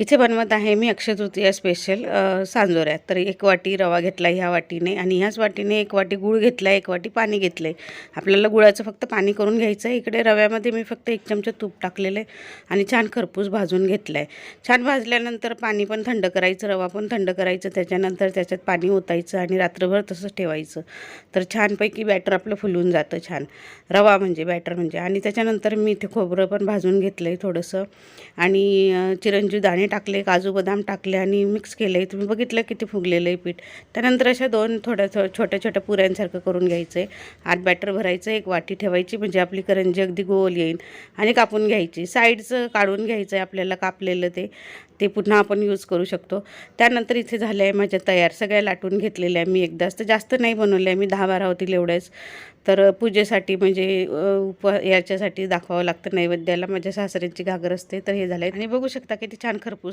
इथे बनवत आहे मी अक्षय तृतीया स्पेशल सांजोऱ्यात. तर एक वाटी रवा घेतला ह्या वाटीने आणि ह्याच वाटीने एक वाटी गूळ घेतला एक वाटी पाणी घेतलं आहे आपल्याला गुळाचं फक्त पाणी करून घ्यायचं आहे इकडे रव्यामध्ये मी फक्त एक चमचा तूप टाकलेलं आहे आणि छान खरपूस भाजून घेतलं आहे छान भाजल्यानंतर पाणी पण थंड करायचं रवा पण थंड करायचं. त्याच्यानंतर त्याच्यात पाणी ओतायचं आणि रात्रभर तसंच ठेवायचं. तर छानपैकी बॅटर आपलं फुलून जातं छान. रवा म्हणजे बॅटर म्हणजे. आणि त्याच्यानंतर मी इथे खोबरं पण भाजून घेतलं आहे थोडंसं. आणि चिरंजीव दाणे टाकले काजू बदाम टाकले आणि मिक्स केलं आहे तुम्ही बघितलं किती फुगलेलं आहे पीठ. त्यानंतर अशा दोन थोड्या थो छोट्या छोट्या पुऱ्यांसारखं करून घ्यायचं आहे आत बॅटर भरायचं एक वाटी ठेवायची म्हणजे आपली करंजी अगदी गोल येईल आणि कापून घ्यायची. साईडचं काढून घ्यायचं आहे आपल्याला कापलेलं ते. ते पुन्हा आपण यूज करू शकतो. त्यानंतर इथे झालं आहे माझ्या तयार. सगळ्या लाटून घेतलेल्या आहे मी एकदाच. तर जास्त नाही बनवल्या मी दहा बारा होतील एवढ्याच. तर पूजेसाठी म्हणजे उप याच्यासाठी दाखवावं लागतं नैवेद्याला. माझ्या सासऱ्यांची घागर असते तर हे झालं आहे आणि बघू शकता किती छान खरपूस.